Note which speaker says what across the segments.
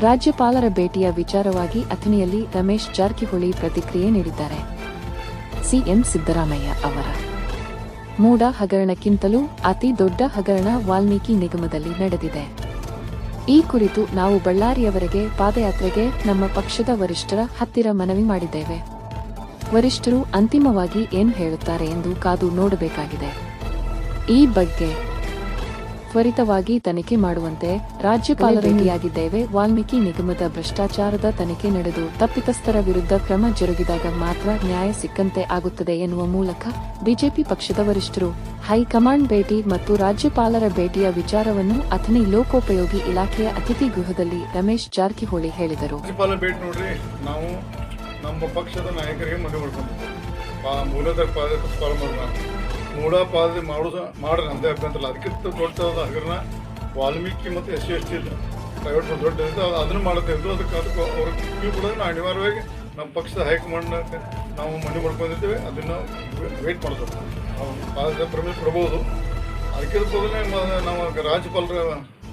Speaker 1: ರಾಜ್ಯಪಾಲರ ಭೇಟಿಯ ವಿಚಾರವಾಗಿ ಅಥಣಿಯಲ್ಲಿ ರಮೇಶ್ ಜಾರಕಿಹೊಳಿ ಪ್ರತಿಕ್ರಿಯೆ ನೀಡಿದ್ದಾರೆ. ಸಿಎಂ ಸಿದ್ದರಾಮಯ್ಯ ಅವರ. ಮೂಡ ಹಗರಣಕ್ಕಿಂತಲೂ ಅತಿ ದೊಡ್ಡ ಹಗರಣ ವಾಲ್ಮೀಕಿ ನಿಗಮದಲ್ಲಿ ನಡೆದಿದೆ. ಈ ಕುರಿತು ನಾವು ಬಳ್ಳಾರಿಯವರೆಗೆ ಪಾದಯಾತ್ರೆಗೆ ನಮ್ಮ ಪಕ್ಷದ ವರಿಷ್ಠರ ಹತ್ತಿರ ಮನವಿ ಮಾಡಿದ್ದೇವೆ. ವರಿಷ್ಠರು ಅಂತಿಮವಾಗಿ ಏನು ಹೇಳುತ್ತಾರೆ ಎಂದು ಕಾದು ನೋಡಬೇಕಾಗಿದೆ. ಈ ಬಗ್ಗೆ ತ್ವರಿತವಾಗಿ ತನಿಖೆ ಮಾಡುವಂತೆ ರಾಜ್ಯಪಾಲ ಭೇಟಿಯಾಗಿದ್ದೇವೆ ವಾಲ್ಮೀಕಿ ನಿಗಮದ ಭ್ರಷ್ಟಾಚಾರದ ತನಿಖೆ ನಡೆದು ತಪ್ಪಿತಸ್ಥರ ವಿರುದ್ಧ ಕ್ರಮ ಜರುಗಿದಾಗ ಮಾತ್ರ ನ್ಯಾಯ ಸಿಕ್ಕಂತೆ ಆಗುತ್ತದೆ ಎನ್ನುವ ಮೂಲಕ ಬಿಜೆಪಿ ಪಕ್ಷದ ವರಿಷ್ಠರು ಹೈಕಮಾಂಡ್ ಭೇಟಿ ಮತ್ತು ರಾಜ್ಯಪಾಲರ ಭೇಟಿಯ ವಿಚಾರವನ್ನು ಅಥಣಿ ಲೋಕೋಪಯೋಗಿ ಇಲಾಖೆಯ ಅತಿಥಿ ಗೃಹದಲ್ಲಿ ರಮೇಶ್ ಜಾರಕಿಹೊಳಿ ಹೇಳಿದರು.
Speaker 2: ನಮ್ಮ ಪಕ್ಷದ ನಾಯಕರಿಗೆ ಮನವಿ ಮಾಡ್ಕೊಂಡಿದ್ದೆ ಆ ಮೂಲದ ಪಾದ ಮಾಡೋಣ ಮೂಢ ಪಾದ ಮಾಡೋದು ಮಾಡ್ರಿ ಅಂತ ಅಭ್ಯಂತರ. ಅದಕ್ಕಿಂತ ದೊಡ್ಡದಾದ ಹಗರಣ ವಾಲ್ಮೀಕಿ ಮತ್ತು S C S T private ದೊಡ್ಡ ಅದನ್ನು ಮಾಡುತ್ತೆ ಅದಕ್ಕೆ ಅದಕ್ಕೆ ಅವ್ರ ಕಿವಿ ಕೂಡ ನಾವು ಅನಿವಾರ್ಯವಾಗಿ ನಮ್ಮ ಪಕ್ಷದ ಹೈಕಮಾಂಡ್ ನಾವು ಮನವಿ ಮಾಡ್ಕೊಂಡಿದ್ದೇವೆ. ಅದನ್ನು ವೇಟ್ ಮಾಡ್ತೀವಿ. ನಾವು ಪಾದ ಪ್ರಮೇಶ ಕೊಡ್ಬೋದು. ಅದಕ್ಕಿಂತ ನಾವು ರಾಜ್ಯಪಾಲರ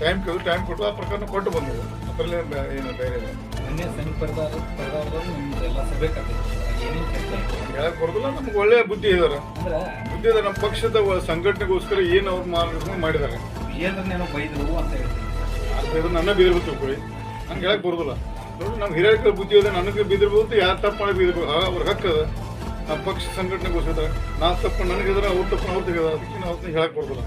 Speaker 2: ಟೈಮ್ ಕೇಳಿದ್ರು ಟೈಮ್ ಕೊಟ್ಟು ಆ ಪ್ರಕಾರ ಕೊಟ್ಟು ಬಂದಿದೆ ಅದರಲ್ಲೇ ಏನು ಬೇರೆ ಇಲ್ಲ.
Speaker 3: ಮೊನ್ನೆ ಸಂಘ ಪರದಾರ ಪರದಾರದವ್ರು ನಿಮ್ದು ಎಲ್ಲ ಸಭೆ ಕಟ್ಟಿದ್ರು ಏನೇನು ಚರ್ಚೆ
Speaker 2: ಹೇಳಕ್ ಬರೋದಿಲ್ಲ ನಮ್ಗೆ ಒಳ್ಳೆ ಬುದ್ಧಿ ಇದಾರೆ.
Speaker 3: ಅಂದ್ರೆ
Speaker 2: ಬುದ್ಧಿ ಇದಾರೆ ನಮ್ಮ ಪಕ್ಷದ ಸಂಘಟನೆಗೋಸ್ಕರ ಏನು ಅವ್ರು ಮಾರ್ಗದರ್ಶನ ಮಾಡಿದ್ದಾರೆ
Speaker 3: ಏನು ಬೈದ್ರು ಅಂತ ಹೇಳ್ತೀನಿ.
Speaker 2: ಅದು ಇದು ನನ್ನ ಬೀದಿರ್ಬೋದು ತಿಳ್ಕೊಳ್ಳಿ. ನಂಗೆ ಹೇಳಕ್ ಬರೋದಿಲ್ಲ. ನೋಡಿ ನಮ್ಮ ಹಿರಿಯರ ಬುದ್ಧಿ ಇದೆ ನನಗೆ ಬಿದ್ದಿರ್ಬೋದು ಯಾರು ತಪ್ಪು ಮಾಡಿ ಬಿದ್ದಿರ್ಬೋದು ಆ- ಅವ್ರ ಹಕ್ಕದ ನಮ್ಮ ಪಕ್ಷ ಸಂಘಟನೆಗೋಸ್ಕರ. ನಾ ತಪ್ಪು ನನಗಿದ್ರೆ ಅವ್ರು ತಪ್ಪು ಅವ್ರು ತೆಗೆದ ಅದಕ್ಕೆ ನಾವು ಹೇಳಕ್ ಬರೋದಿಲ್ಲ.